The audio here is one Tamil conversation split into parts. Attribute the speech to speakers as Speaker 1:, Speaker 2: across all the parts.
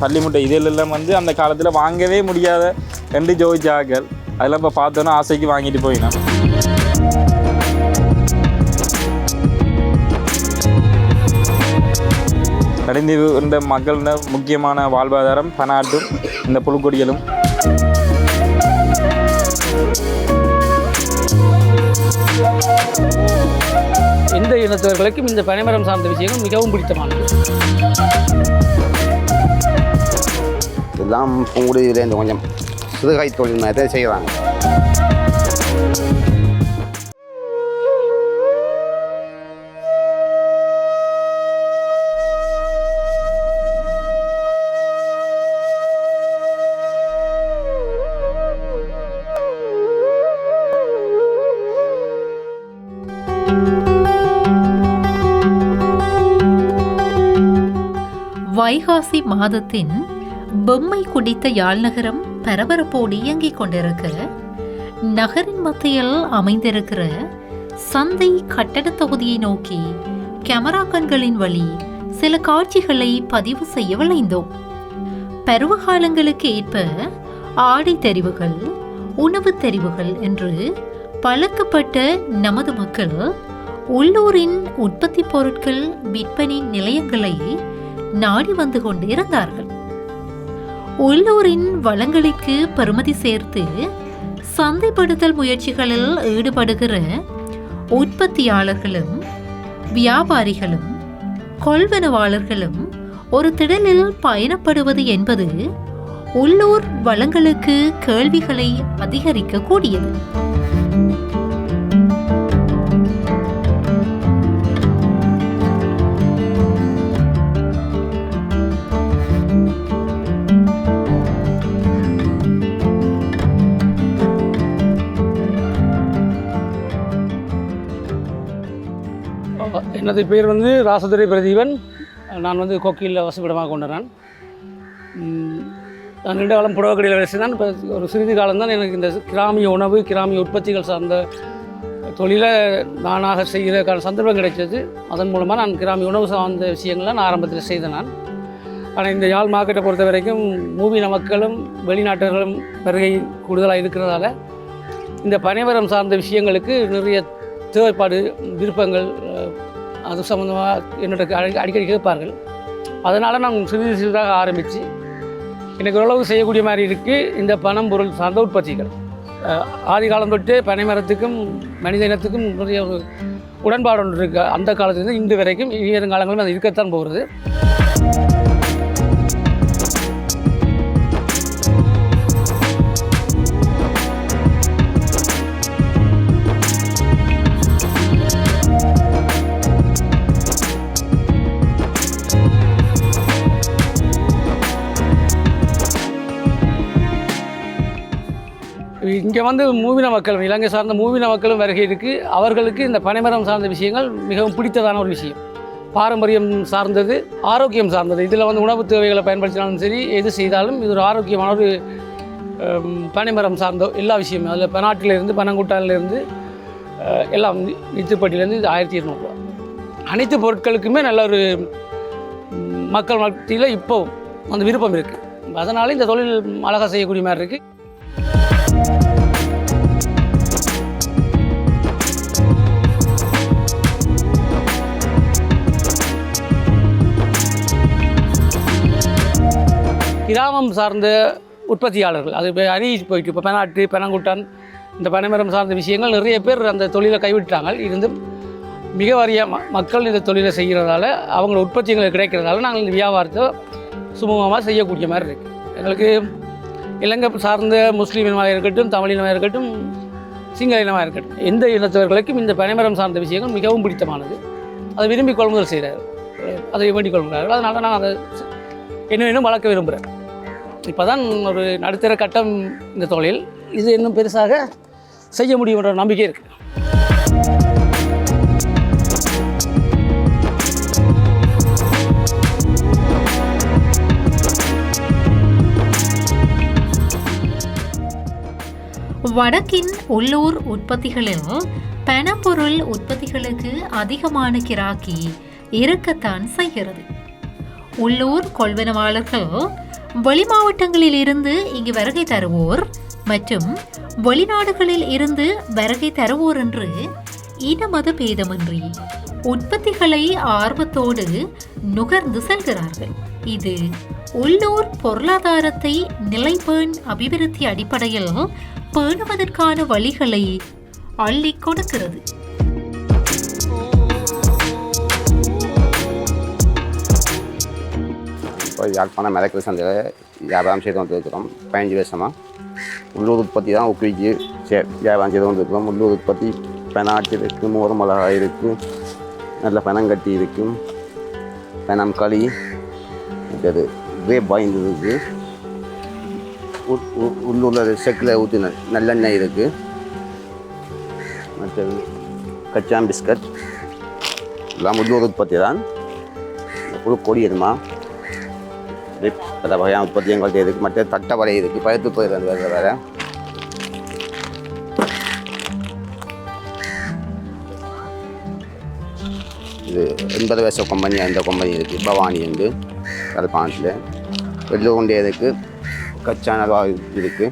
Speaker 1: பள்ளி முட்டை இதெல்லாம் வந்து அந்த காலத்தில் வாங்கவே முடியாத ரெண்டு ஜோதி ஜாக்கள் அதெல்லாம் இப்போ பார்த்தோன்னா ஆசைக்கு வாங்கிட்டு போயினேன் கடைந்தீவு இருந்த மக்களோட முக்கியமான வாழ்வாதாரம் பனாட்டும் இந்த புழுக்கொடிகளும்.
Speaker 2: எந்த இனத்தவர்களுக்கும் இந்த பனைமரம் சார்ந்த விஷயங்கள் மிகவும் பிடித்தமானது.
Speaker 3: இதெல்லாம் புங்குடியிலேருந்து கொஞ்சம் சிறுகை தொழில் மாதிரி செய்கிறாங்க
Speaker 4: வைகாசி மாதத்தின் பொம்மை குடித்த யாழ்நகரம் பரபரப்போடு இயங்கிக் கொண்டிருக்க நகரின் மத்தியில் அமைந்திருக்கிற சந்தை கட்டடத் தொகுதியை நோக்கி கேமரா கண்களின் வழி சில காட்சிகளை பதிவு செய்ய விளைந்தோம் பருவகாலங்களுக்கு ஏற்ப ஆடை தெரிவுகள் உணவு தெரிவுகள் என்று பழக்கப்பட்ட நமது மக்கள் உள்ளூரின் உற்பத்தி பொருட்கள் விற்பனை நிலையங்களை நாடி வந்து கொண்டிருந்தார்கள் உள்ளூரின் வளங்களுக்கு பெறுமதி சேர்த்து சந்தைப்படுத்தல் முயற்சிகளில் ஈடுபடுகிற உற்பத்தியாளர்களும் வியாபாரிகளும் கொள்வனவாளர்களும் ஒரு திடலில் பயணப்படுவது என்பது உள்ளூர் வளங்களுக்கு கேள்விகளை அதிகரிக்கக்கூடியது.
Speaker 2: எனது பேர் வந்து ராசதுரை பிரதீபன். நான் வந்து கொக்கியில் வசிப்பிடமாக கொண்ட நான் நான் நீண்ட காலம் புடவக்கடையில் வேலை செய்தான். இப்போ ஒரு சிறிது காலம்தான் எனக்கு இந்த கிராமிய உணவு கிராமிய உற்பத்திகள் சார்ந்த தொழிலை நானாக செய்கிறதுக்கான சந்தர்ப்பம் கிடைச்சது. அதன் மூலமாக நான் கிராமிய உணவு சார்ந்த விஷயங்களை நான் ஆரம்பத்தில் செய்தேன் நான். ஆனால் இந்த யாழ் மார்க்கெட்டை பொறுத்த வரைக்கும் மூவின மக்களும் வெளிநாட்டர்களும் வருகை கூடுதலாக இருக்கிறதால இந்த பனைவரம் சார்ந்த விஷயங்களுக்கு நிறைய தேவைப்பாடு விருப்பங்கள் அது சம்மந்தமாக என்னோட அடி- அடிக்கடி கேட்பார்கள். அதனால் நான் சிறிது சிறிதாக ஆரம்பித்து எனக்கு ஓரளவு செய்யக்கூடிய மாதிரி இருக்குது இந்த பணம் பொருள் சார்ந்த உற்பத்திகள். ஆதி காலம் தொட்டு பனைமரத்துக்கும் மனித இனத்துக்கும் நிறைய ஒரு உடன்பாடு ஒன்று இருக்குது அந்த காலத்துலேருந்து இன்று வரைக்கும் இனி வரும் காலங்களும் அது இருக்கத்தான் போகிறது. இங்கே வந்து மூவின மக்களும் இலங்கை சார்ந்த மூவின மக்களும் வருகை இருக்குது அவர்களுக்கு இந்த பனைமரம் சார்ந்த விஷயங்கள் மிகவும் பிடித்ததான ஒரு விஷயம். பாரம்பரியம் சார்ந்தது ஆரோக்கியம் சார்ந்தது. இதில் வந்து உணவு தேவைகளை பயன்படுத்தினாலும் சரி எது செய்தாலும் இது ஒரு ஆரோக்கியமான ஒரு பனைமரம் சார்ந்த எல்லா விஷயமும். அதில் பனாட்டிலேருந்து பனங்குட்டானிலேருந்து எல்லாம் நித்துப்பட்டிலேருந்து இது ஆயிரத்தி இருநூறுவா அனைத்து பொருட்களுக்குமே நல்ல ஒரு மக்கள் மத்தியில் இப்போ அந்த விருப்பம் இருக்குது அதனால் இந்த தொழில் அழகாக செய்யக்கூடிய மாதிரி இருக்குது கிராமம் சார்ந்த உற்பத்தியாளர்கள் அது இப்போ அணி போயிட்டு இப்போ பெனாட்டு பெனங்குட்டன் இந்த பனைமரம் சார்ந்த விஷயங்கள் நிறைய பேர் அந்த தொழிலை கைவிட்டாங்க இருந்தும் மிக வறிய ம மக்கள் இந்த தொழிலை செய்கிறதால அவங்க உற்பத்திகள் கிடைக்கிறதால நாங்கள் இந்த வியாபாரத்தை சுமூகமாக செய்யக்கூடிய மாதிரி இருக்குது எங்களுக்கு இலங்கை சார்ந்த முஸ்லீம் இனமாக இருக்கட்டும் தமிழ் இனமாக இருக்கட்டும் சிங்கள இனமாக இருக்கட்டும் எந்த இனத்தவர்களுக்கும் இந்த பனைமரம் சார்ந்த விஷயங்கள் மிகவும் பிடித்தமானது. அதை விரும்பி கொள்முதல் செய்கிறார்கள். அதை வேண்டிக் கொள்கிறார்கள். அதனால் நான் அதை இன்னும் இன்னும் வளர்க்க விரும்புகிறேன் இப்போ தான் ஒரு நடுத்தர கட்டம் இந்த தொழில். இது இன்னும் பெருசாக செய்ய முடியுன்ற நம்பிக்கை இருக்குது
Speaker 4: வடக்கின் உள்ளூர் உற்பத்திகளில் பணப்பொருள் உற்பத்திகளுக்கு அதிகமான கிராக்கி இருக்கத்தான் செய்கிறது. உள்ளூர் கொள்வனவாளர்கள் வெளி மாவட்டங்களில் இருந்து இங்கு வருகை தருவோர் மற்றும் வெளிநாடுகளில் இருந்து வருகை தருவோர் என்று இனமத பேதமின்றி உற்பத்திகளை ஆர்வத்தோடு நுகர்ந்து செல்கிறார்கள். இது உள்ளூர் பொருளாதாரத்தை நிலைபேண் அபிவிருத்தி அடிப்படையில் பேணுவதற்கான வழிகளை அள்ளி கொடுக்கிறது.
Speaker 3: இப்போ யாழ்ப்பாணம் மிளகு சந்தையில் வியாபாரம் செய்து வந்திருக்கிறோம் பதினஞ்சு வருஷமாக உள்ளூர் உற்பத்தி தான் ஊக்குவிச்சு சே வியாபாரம் செய்து வந்துருக்கிறோம் உள்ளூர் உற்பத்தி பெனாட்டு இருக்குது மோர மிளகாய் இருக்குது நல்ல பெனங்கட்டி இருக்குது பெனம் களி மற்றது கிரேப் வாய்ந்து இருக்குது உ- உள்ளூரில் செக்கில் ஊற்றின நல்லெண்ணெய் இருக்குது மற்றது கச்சாம் பிஸ்கட். எல்லாம் உள்ளூர் உற்பத்தி தான். புது கொடி எதுமா? பல வகையான உற்பத்தி எங்கள்கிட்ட இருக்குது மற்ற தட்டை வரை இருக்குது பழுத்து பயிர் அந்த வேறு வேறு இது எண்பது வயசு கம்பெனி அந்த கம்பெனி இருக்குது பவானி உண்டு. யாழ்ப்பாணத்தில் வெள்ளூர் கொண்டே இருக்குது கச்சா நல்வா இருக்குது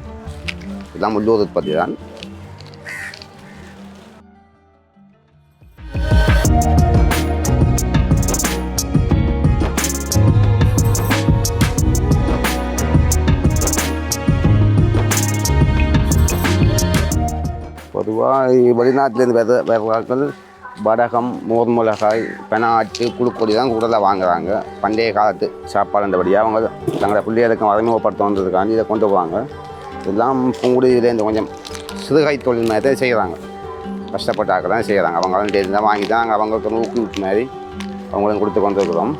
Speaker 3: இதெல்லாம் உள்ளூர் உற்பத்தி தான் வெளிநாட்டிலேருந்து வேறு வேறுகள் வடகம் மோர் மிளகாய் பெனாட்டு குழுக்கொடி தான் கூடுதலாக வாங்குறாங்க. பண்டைய காலத்து சாப்பாடுன்றபடியாக அவங்க தங்களோட பிள்ளைகளுக்கும் அறிமுகப்படுத்த வந்ததுக்காண்டி இதை கொண்டு போவாங்க. இதெல்லாம் பூங்குடியிலேருந்து கொஞ்சம் சிறுகை தொழில் மாதிரி தான் செய்கிறாங்க கஷ்டப்பட்டாக்க தான் செய்கிறாங்க அவங்களும் தான் வாங்கி தான் நாங்கள் அவங்களுக்கு ஊக்குவிப்பு மாதிரி அவங்களும் கொடுத்து கொண்டு இருக்கிறோம்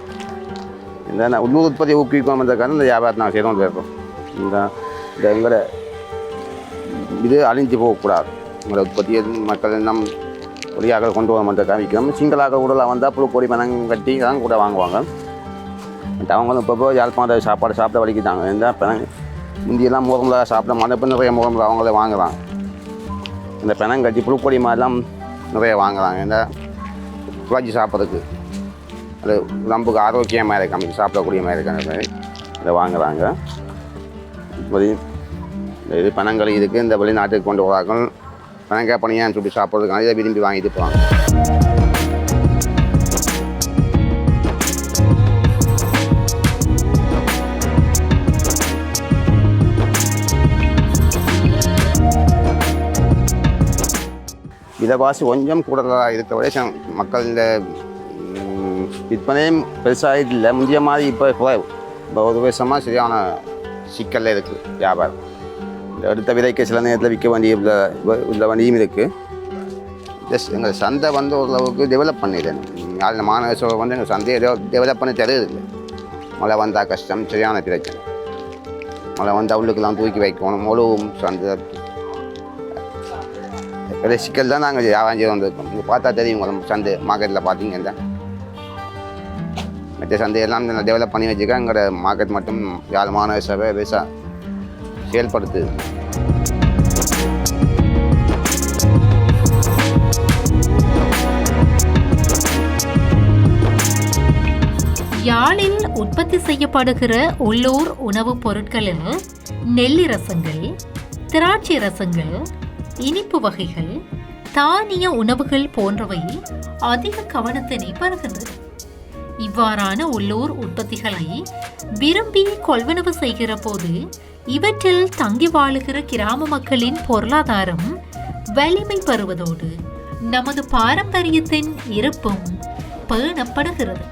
Speaker 3: இந்த உள்ளூர் உற்பத்தியை ஊக்குவிக்கணுன்றதுக்காக இந்த வியாபாரத்தை நாங்கள் செய்து கொண்டு இருக்கோம் இந்த இந்த இது அழிஞ்சு போகக்கூடாது. உங்களோட உற்பத்தி மக்கள் நம் பொடியாக கொண்டு வர மாட்டேன் காமிக்கிறோம் சிங்களாக கூட வந்தால் புழு பொடி மனம் கட்டி தான் கூட வாங்குவாங்க. பட் அவங்களும் இப்போ யாழ்ப்பாண சாப்பாடு சாப்பிட வலிக்கிட்டாங்க இந்த பிணங்கு முந்தியெல்லாம் முகமில் சாப்பிட மாட்டேன். இப்போ நிறைய முகமில் அவங்களே வாங்குறாங்க. இந்த பிணம் கட்டி மாதிரிலாம் நிறைய வாங்குறாங்க. இந்த குழச்சி சாப்பிட்றதுக்கு. அது உடம்புக்கு ஆரோக்கியமாக இருக்கு. சாப்பிடக்கூடிய மாதிரி இருக்கிற மாதிரி இதை வாங்குறாங்க. இது பணங்கள் இருக்குது இந்த வெளிநாட்டுக்கு கொண்டு போகிறார்கள் நான் கேட்பனியான்னு சொல்லி சாப்பிட்றதுக்கு? இதை விரும்பி வாங்கிட்டு போவாங்க விலைவாசி கொஞ்சம் கூடுதலாக இருக்க விட மக்கள் இந்த விற்பனையும் பெருசாக இல்லை. முந்தைய மாதிரி இப்போ இப்போ ஒரு வருஷமாக சரியான சிக்கலில் இருக்குது வியாபாரம். அடுத்த விதைக்கு சில நேரத்தில் விற்க வேண்டிய உள்ள உள்ள வண்டியும் இருக்குது ஜஸ்ட் எங்கள் சந்தை வந்து ஓரளவுக்கு டெவலப் பண்ணிடுறேன் யாழ் மாநகர சபை வந்து எங்கள் சந்தையை டெவலப் பண்ணி தருவதில்லை மழை வந்தால் கஷ்டம் சரியான பிரச்சனை. மழை வந்தால் உள்ளுக்கெல்லாம் தூக்கி வைக்கணும் முழுவும் சந்தை. பெரிய சிக்கல் தான் நாங்கள் வியாபாரம் வந்திருக்கோம். நீங்கள் பார்த்தா தெரியும் உங்களுக்கு சந்தை மார்க்கெட்டில் பார்த்தீங்கன்னா மற்ற சந்தையெல்லாம் டெவலப் பண்ணி வச்சுருக்கேன் எங்களோட மார்க்கெட் மட்டும் யாழ் மாநகர சபை விவசாயம் செயல்படுத்துது
Speaker 4: யாழில் உற்பத்தி செய்யப்படுகிற உள்ளூர் உணவுப் பொருட்களில் நெல்லி ரசங்கள் திராட்சை ரசங்கள் இனிப்பு வகைகள் தானிய உணவுகள் போன்றவை அதிக கவனத்தினை பெறுகின்றன. இவ்வாறான உள்ளூர் உற்பத்திகளை விரும்பி கொள்வனவு செய்கிற போது இவற்றில் தங்கி வாழுகிற கிராம மக்களின் பொருளாதாரம் வலிமை பெறுவதோடு நமது பாரம்பரியத்தின் இருப்பும் பேணப்படுகிறது.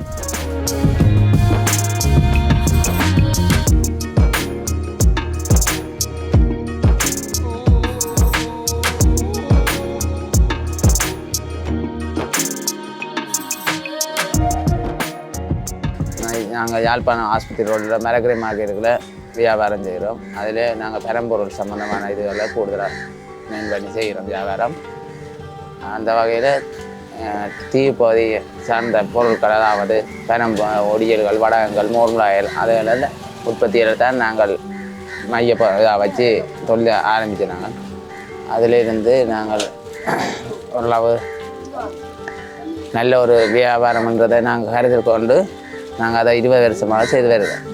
Speaker 5: நாங்கள் யாழ்ப்பாணம் ஆஸ்பத்திரி ரோட்டில் மரக்கரை மார்க்கெட்டுக்குள்ள வியாபாரம் செய்கிறோம். அதில் நாங்கள் பெரம்பொருள் சம்மந்தமான இதுகளை கூடுதலாக மேன் பண்ணி செய்கிறோம் வியாபாரம். அந்த வகையில் தீப்பகுதி சார்ந்த பொருட்கள் அதாவது பெரம் ஒடியல்கள் வடகங்கள் மோர்முலாயல் அதுகளில் உற்பத்தியில் தான் நாங்கள் மைய இதாக வச்சு தொழில் ஆரம்பித்தோம் நாங்கள் அதிலிருந்து நாங்கள் ஓரளவு நல்ல ஒரு வியாபாரம்ன்றதை நாங்கள் கருத்தில் கொண்டு நாங்கள் அதை இருபது வருஷமாக செய்து வருகிறோம்.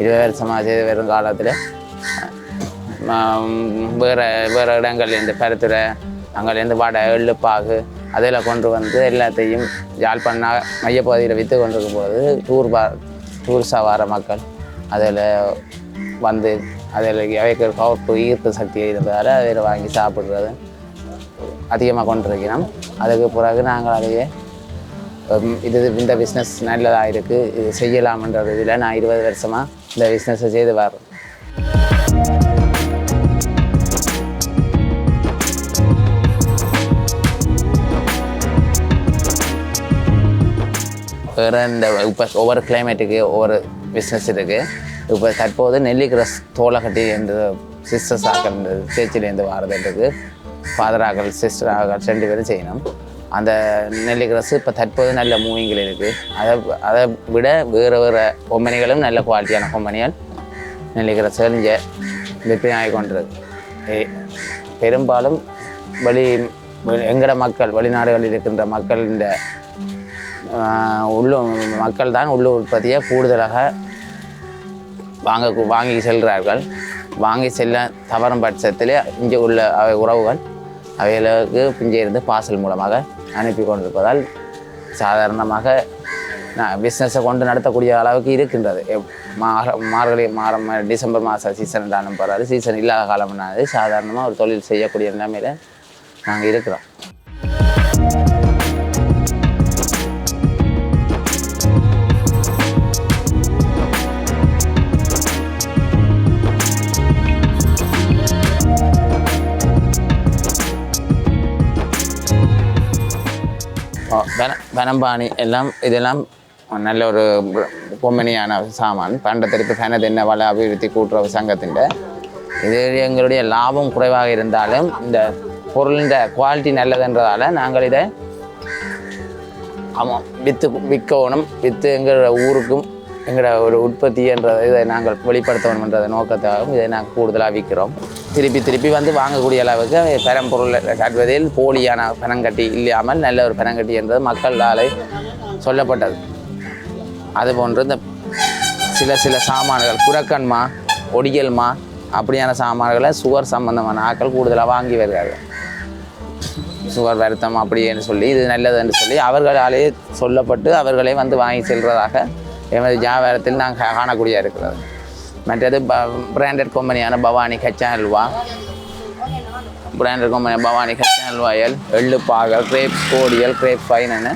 Speaker 5: இருபது வருஷமாக செய்து வரும் காலத்தில். வேறு வேறு இடங்கள்லேருந்து பருத்துறை அங்கேருந்து வடை எள்ளுப்பாகு அதில் கொண்டு வந்து எல்லாத்தையும் யாழ்ப்பாண மையப்பகுதியில் விற்று கொண்டிருக்கும் போது டூர் பா டூரிஸ்டாக வர மக்கள் அதில் வந்து அதில் அவைக்கு கவர்ப்பு ஈர்ப்பு சக்தி இருந்ததால் அதில் வாங்கி சாப்பிட்றது அதிகமாக கொண்டிருக்கிறோம். அதுக்கு பிறகு நாங்கள் அதையே இது இந்த பிஸ்னஸ் நல்லதாக இருக்குது இது செய்யலாம்ன்ற இதில் நான் இருபது வருஷமாக இந்த பிஸ்னஸை செய்து வர்றேன் வேறு இந்த இப்போ ஒவ்வொரு கிளைமேட்டுக்கு ஒவ்வொரு பிஸ்னஸ் இருக்குது இப்போ தற்போது நெல்லிக்கிரஸ் தோலகட்டி என்ற சிஸ்டர்ஸ் ஆக்கள் இந்த சேர்ச்சிலேருந்து வாரதுன்றது ஃபாதர் ஆகல் சிஸ்டர் ஆகல் ரெண்டு பேரும் செய்யணும். அந்த நெல்லிக்கிரஸ் இப்போ தற்போது நல்ல மூவிங்கில் இருக்குது அதை அதை விட வேறு வேறு கொம்பனிகளும் நல்ல குவாலிட்டியான கொம்பனிகள் நெல்லிக்கிரஸ்கள் இங்கே விற்பனை ஆகி கொண்டிருக்கு பெரும்பாலும் வெளி எங்கட மக்கள் வெளிநாடுகளில் இருக்கின்ற மக்கள் இந்த உள்ளூர் உள்ளு மக்கள் தான் உள்ளூர் உற்பத்தியை கூடுதலாக வாங்க வாங்கி செல்கிறார்கள். வாங்கி செல்ல தவறும் பட்சத்தில் இங்கே உள்ள அவை உறவுகள் அவைகளுக்கு இங்கே இருந்து பார்சல் மூலமாக அனுப்பி கொண்டிருப்பதால் சாதாரணமாக பிஸ்னஸை கொண்டு நடத்தக்கூடிய அளவுக்கு இருக்கின்றது. மா- மார்கழி மாதம் டிசம்பர் மாத சீசன் தானம் போகிறாரு சீசன் இல்லாத காலம்னாது சாதாரணமாக ஒரு தொழில் செய்யக்கூடிய நிலைமையில் நாங்கள் இருக்கிறோம். பனம்பானி எல்லாம் இதெல்லாம் நல்ல ஒரு பொம்மனியான சாமான். பண்டத்திற்கு பெனதென்ன வள அபிவிருத்தி கூட்டுறவு சங்கத்தின் இது எங்களுடைய லாபம் குறைவாக இருந்தாலும் இந்த பொருளின் குவாலிட்டி நல்லதுன்றதால நாங்கள் இதை ஆமாம் விற்று விற்கணும் விற்று எங்களோட ஊருக்கும் எங்களோட ஒரு உற்பத்தி என்ற இதை நாங்கள் வெளிப்படுத்தணும்ன்ற நோக்கத்தாகவும் இதை நாங்கள் கூடுதலாக விற்கிறோம். திருப்பி திருப்பி வந்து வாங்கக்கூடிய அளவுக்கு பெரம்பொருள் கட்டுவதில் போலியான பனங்கட்டி இல்லாமல் நல்ல ஒரு பனங்கட்டி என்றது மக்களால் சொல்லப்பட்டது. அதுபோன்று இந்த சில சில சாமான்கள் குரக்கன்மா ஒடியல்மா அப்படியான சாமான்களை சுகர் சம்பந்தமான ஆட்கள் கூடுதலாக வாங்கி வருகிறார்கள். சுகர் வருத்தம் அப்படின்னு சொல்லி இது நல்லதுன்னு சொல்லி அவர்களாலே சொல்லப்பட்டு அவர்களே வந்து வாங்கி செல்வதாக எமது வியாபாரத்தில் நாங்கள் காணக்கூடிய இருக்கிறது. மற்றது பிராண்டட் கம்பெனியான பவானி கச்சா அல்வா பிராண்டட் கம்பெனி பவானி கச்சா அல்வாயல் எள்ளுப்பாகல் கிரேப் கோடியல் கிரேப் ஃபைனு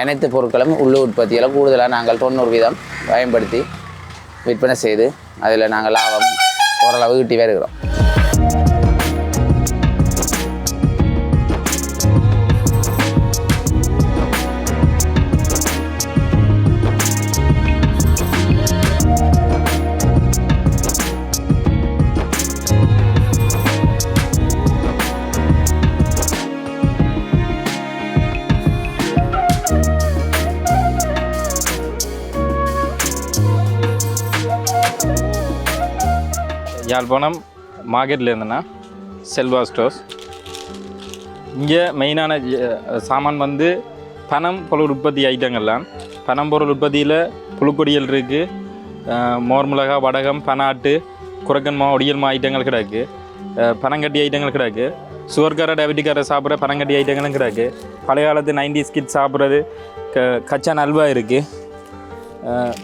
Speaker 5: அனைத்து பொருட்களும் உள்ளூர் உற்பத்தியில் கூடுதலாக நாங்கள் தொண்ணூறு வீதம் பயன்படுத்தி விற்பனை செய்து அதில் நாங்கள் லாபம் ஓரளவு ஈட்டி வருகிறோம்.
Speaker 1: யாழ்ப்பாணம் மார்க்கெட்டில் செல்வா ஸ்டோர்ஸ். இங்கே மெயினான சாமான் வந்து பனம் பொருள் உற்பத்தி ஐட்டங்கள்லாம் பனம் பொருள் உற்பத்தியில் புழுக்கொடியல் இருக்குது மோர் மிளகா வடகம் பனாட்டு குரக்கன்மா ஒடியல்மா ஐட்டங்கள் கிடக்கு. பனங்கட்டி ஐட்டங்கள் கிடக்கு. சுகர்கார டயபெட்டிக்கார சாப்பிட்ற பனங்கட்டி ஐட்டங்களும் கிடக்கு. பழைய காலத்து நைன்டிஸ் கிட் சாப்பிட்றது க கச்சான் அல்வா இருக்குது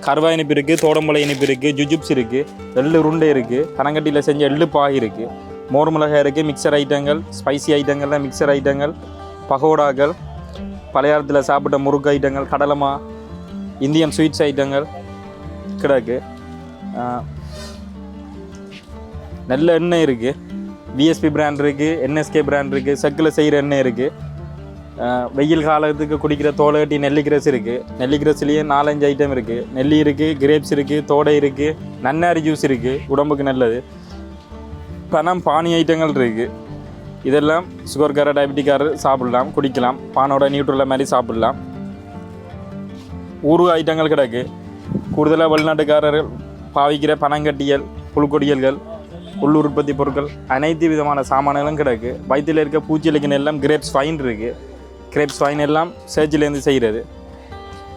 Speaker 1: கருவா இனிப்பு இருக்குது தோடம்பளை இனிப்பு இருக்குது ஜுஜுப்ஸ் இருக்குது எள்ளு உருண்டை இருக்குது கனங்கட்டியில் செஞ்ச எள்ளு பாய் இருக்குது மோர் மிளகாய் இருக்குது மிக்சர் ஐட்டங்கள் ஸ்பைசி ஐட்டங்கள்லாம் மிக்சர் ஐட்டங்கள் பகோடாக்கள் பழையாரத்தில் சாப்பிட்ட முறுக்கு ஐட்டங்கள் கடலமா இந்தியன் ஸ்வீட்ஸ் ஐட்டங்கள் கிடக்கு. நல்ல எண்ணெய் இருக்குது விஎஸ்பி பிராண்ட் இருக்குது என்எஸ்கே பிராண்ட் இருக்குது செக்கில் செய்கிற எண்ணெய் இருக்குது வெயில் காலத்துக்கு குடிக்கிற தோலகட்டி நெல்லிக்கிரஸ் இருக்குது நெல்லிக்கிரஸ்லேயே நாலஞ்சு ஐட்டம் இருக்குது நெல்லி இருக்குது கிரேப்ஸ் இருக்குது தோடை இருக்குது நன்னாரி ஜூஸ் இருக்குது உடம்புக்கு நல்லது. பணம் பானி ஐட்டங்கள் இருக்குது இதெல்லாம் சுகர்கார டயபெட்டிக்காரர் சாப்பிடலாம் குடிக்கலாம். பானோட நியூட்ரல மாதிரி சாப்பிடலாம். ஊறு ஐட்டங்கள் கிடக்கு. கூடுதலாக வெளிநாட்டுக்காரர்கள் பாவிக்கிற பனங்கட்டியல் புழுக்கொடியல்கள் உள்ளூர் உற்பத்தி பொருட்கள் அனைத்து விதமான சாமான்களும் கிடக்கு. வயிற்றில் இருக்க பூச்சிகளுக்கு எல்லாம் கிரேப்ஸ் ஃபைன் இருக்குது கிரேப்ஸ் ஃபைன் எல்லாம் சேர்ச்சிலேருந்து செய்கிறது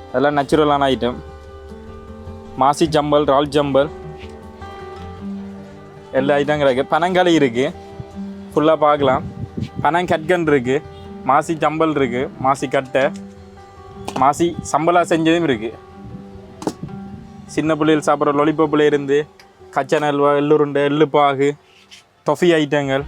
Speaker 1: அதெல்லாம் நேச்சுரலான ஐட்டம் மாசி ஜம்பல் ரால் ஜம்பல் எல்லா ஐட்டம் கிடக்கு. பனங்களி இருக்குது ஃபுல்லாக பார்க்கலாம். பனங்கற்கன் இருக்குது மாசி ஜம்பல் இருக்குது மாசி கட்டை. மாசி சம்பலா செஞ்சதும் இருக்குது சின்ன பிள்ளைகள் சாப்பிட்ற லொலிபப்பில் இருந்து கச்சா நல்வா எள்ளுருண்டை எள்ளுப்பாகு தொஃபி ஐட்டங்கள்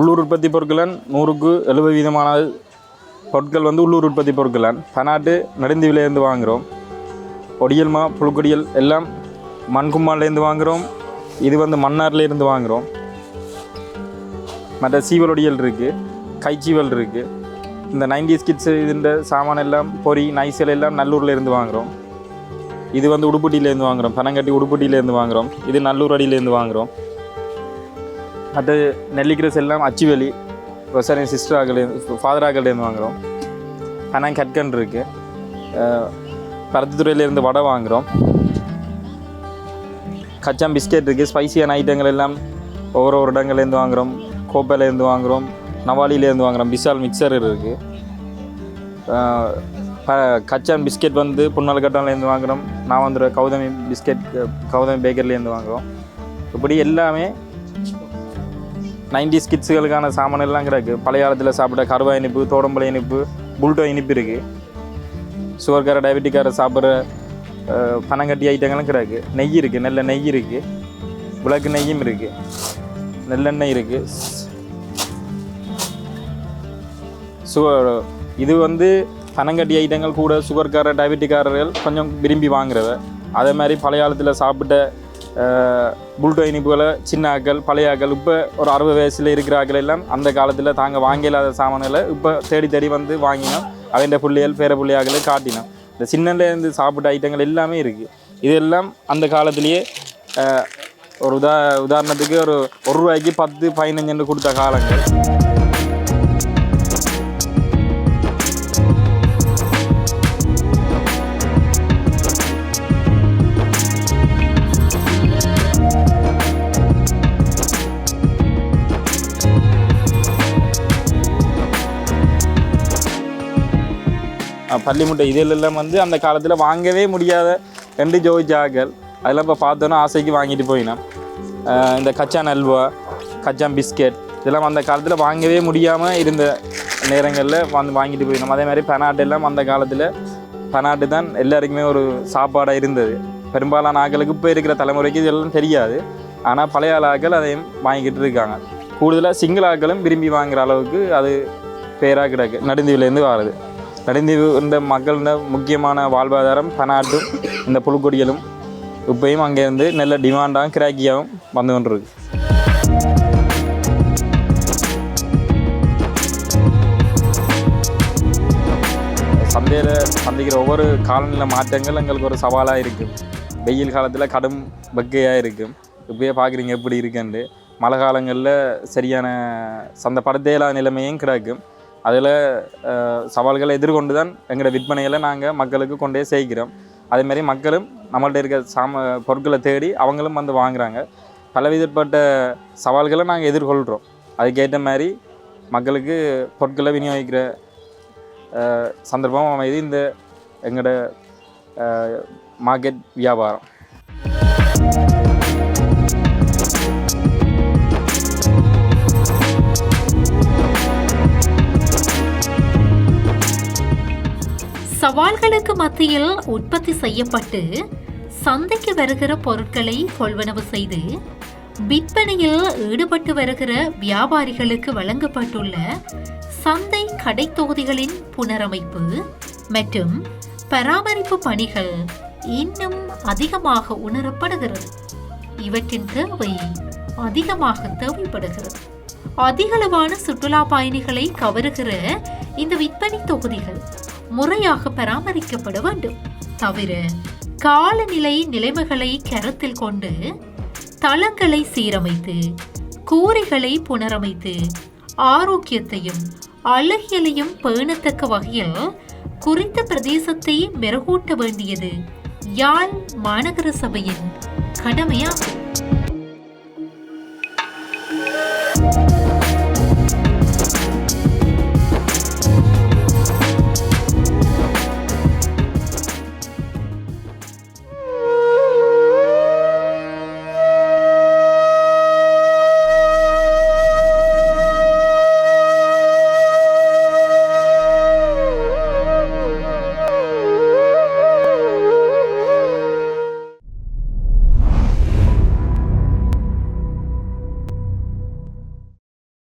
Speaker 1: உள்ளூர் உற்பத்தி பொருட்கள் நூறுக்கு எழுபது வீதமான பொருட்கள் வந்து உள்ளூர் உற்பத்தி பொருட்கள். பனாட்டு விலையிலேருந்து வாங்குகிறோம். ஒடியல்மா புழுக்கொடியல் எல்லாம் மண்கும்மாலேருந்து வாங்குகிறோம். இது வந்து மன்னார்லேருந்து வாங்குகிறோம். மற்ற சீவலொடியல் இருக்குது கைச்சீவல் இருக்குது இந்த நைன்டிஸ் கிட்ஸ் இதுன்ற சாமான் எல்லாம் பொறி நைசல் எல்லாம் நல்லூர்லேருந்து வாங்குகிறோம். இது வந்து உடுப்பட்டியிலேருந்து வாங்குகிறோம். பனங்கட்டி உடுப்பட்டியிலேருந்து வாங்குகிறோம். இது நல்லூர் அடியிலேருந்து வாங்குகிறோம். அது நெல்லிக்கிரஸ் எல்லாம் அச்சுவெளி விவசாய சிஸ்டர் ஆகலேருந்து ஃபாதர் ஆகலேருந்து வாங்குகிறோம் பனம் கட்கன் இருக்குது பருத்தித்துறையிலேருந்து வடை வாங்குகிறோம் கச்சான் பிஸ்கெட் இருக்குது ஸ்பைசியான ஐட்டங்கள் எல்லாம் ஒவ்வொரு ஒரு இடங்கள்லேருந்து வாங்குகிறோம் கோப்பையிலேருந்து வாங்குகிறோம் நவாலிலேருந்து வாங்குகிறோம் பிசால் மிக்சர் இருக்குது கச்சான் பிஸ்கெட் வந்து புன்னலக்கட்டான்லேருந்து வாங்குகிறோம் நான் வந்துடுற கௌதமி பிஸ்கெட் கௌதமி பேக்கர்லேருந்து வாங்குகிறோம் இப்படி எல்லாமே நைன்டிஸ் கிட்ஸுகளுக்கான சாமான் எல்லாம் கிடக்கு பழைய காலத்தில் சாப்பிட்ட கருவா இனிப்பு தோடம்பளை இனிப்பு புல்டோ இனிப்பு இருக்குது சுகர்கார டயபெட்டிக்கார சாப்பிட்ற பனங்கட்டி ஐட்டங்களும் கிடக்கு நெய் இருக்குது நல்ல நெய் இருக்குது விளக்கு நெய்யும் இருக்குது நெல்லெண்ணெய் இருக்குது சு இது வந்து பனங்கட்டி ஐட்டங்கள் கூட சுகர்கார டயபெட்டிக்காரர்கள் கொஞ்சம் விரும்பி வாங்குறத அதே மாதிரி பழைய காலத்தில் சாப்பிட்ட புல்டோ இனிப்புகளை சின்ன ஆக்கள் பழைய ஆக்கள் இப்போ ஒரு அறுபது வயசில் இருக்கிற ஆக்கள் எல்லாம் அந்த காலத்தில் தாங்க வாங்கியில்லாத சாமான்களை இப்போ தேடி தேடி வந்து வாங்கினோம். அவன் பிள்ளைகள் பேர பிள்ளையாக்களை காட்டினோம். இந்த சின்னலேருந்து சாப்பிட்ட ஐட்டங்கள் எல்லாமே இருக்குது இதெல்லாம் அந்த காலத்திலேயே ஒரு உதா உதாரணத்துக்கு ஒரு ஒரு ரூபாய்க்கு பத்து பதினஞ்சுன்னு கொடுத்த காலங்கள். பள்ளி முட்டை இதெல்லாம் வந்து அந்த காலத்தில் வாங்கவே முடியாத ரெண்டு ஜோய் ஜாக்கள் அதெல்லாம் இப்போ பார்த்தோன்னா ஆசைக்கு வாங்கிட்டு போயினோம் இந்த கச்சான் அல்வா கச்சான் பிஸ்கெட் இதெல்லாம் அந்த காலத்தில் வாங்கவே முடியாமல் இருந்த நேரங்களில் வந்து வாங்கிட்டு போயினோம். அதே மாதிரி பெனாட்டு எல்லாம் அந்த காலத்தில் பெனாட்டு தான் எல்லாருக்குமே ஒரு சாப்பாடாக இருந்தது. பெரும்பாலான ஆக்களுக்கு இப்போ இருக்கிற தலைமுறைக்கு இதெல்லாம் தெரியாது. ஆனால் பழைய ஆக்கள் அதையும் வாங்கிக்கிட்டு இருக்காங்க. கூடுதலாக சிங்கிள் ஆக்களும் விரும்பி வாங்குற அளவுக்கு அது பேராக கிடக்கு நடுந்தீவிலேருந்து வாருது. நடுந்தீவு இந்த மக்களின் முக்கியமான வாழ்வாதாரம் பனாட்டும் இந்த புழுக்கொடிகளும் இப்பயும் அங்கேருந்து நல்ல டிமாண்டாகவும் கிராக்கியாகவும் வந்து கொண்டிருக்கு. சந்தையில் சந்திக்கிற ஒவ்வொரு காலநிலை மாற்றங்கள் எங்களுக்கு ஒரு சவாலாக இருக்கும் வெயில் காலத்தில் கடும் வெக்கையாக இருக்கும் இப்பயே பார்க்குறீங்க எப்படி இருக்குன்ட்டு. மழை காலங்களில் சரியான சந்தை படத்தேலா நிலைமையும் கிடக்கும் அதில் சவால்களை எதிர்கொண்டு தான் எங்களோட விற்பனைகளை நாங்கள் மக்களுக்கு கொண்டே சேர்க்கிறோம் அதேமாரி மக்களும் நம்மள்ட்ட இருக்க சாம பொருட்களை தேடி அவங்களும் வந்து வாங்குறாங்க. பலவிதப்பட்ட சவால்களை நாங்கள் எதிர்கொள்கிறோம். அதுக்கேற்ற மாதிரி மக்களுக்கு பொருட்களை விநியோகிக்கிற சந்தர்ப்பம் அமைது இந்த எங்களோட மார்க்கெட் வியாபாரம்.
Speaker 4: சவால்களுக்கு மத்தியில் உற்பத்தி செய்யப்பட்டு சந்தைக்கு வருகிற பொருட்களை கொள்வனவு செய்து விற்பனையில் ஈடுபட்டு வருகிற வியாபாரிகளுக்கு வழங்கப்பட்டுள்ள சந்தை கடை தொகுதிகளின் புனரமைப்பு மற்றும் பராமரிப்பு பணிகள் இன்னும் அதிகமாக உணரப்படுகிறது. இவற்றின் தேவை அதிகமாக தேவைப்படுகிறது. அதிகளவான சுற்றுலா பயணிகளை கவருகிற இந்த விற்பனை தொகுதிகள் முறையாக பராமரிக்கப்பட வேண்டும். தவிர காலநிலை நிலைமைகளை கருத்தில் கொண்டு தளங்களை சீரமைத்து கூரைகளை புனரமைத்து ஆரோக்கியத்தையும் அழகியலையும் பேணத்தக்க வகையில் குறித்த பிரதேசத்தை மெருகூட்ட வேண்டியது யாழ் மாநகர சபையின் கடமையாகும்.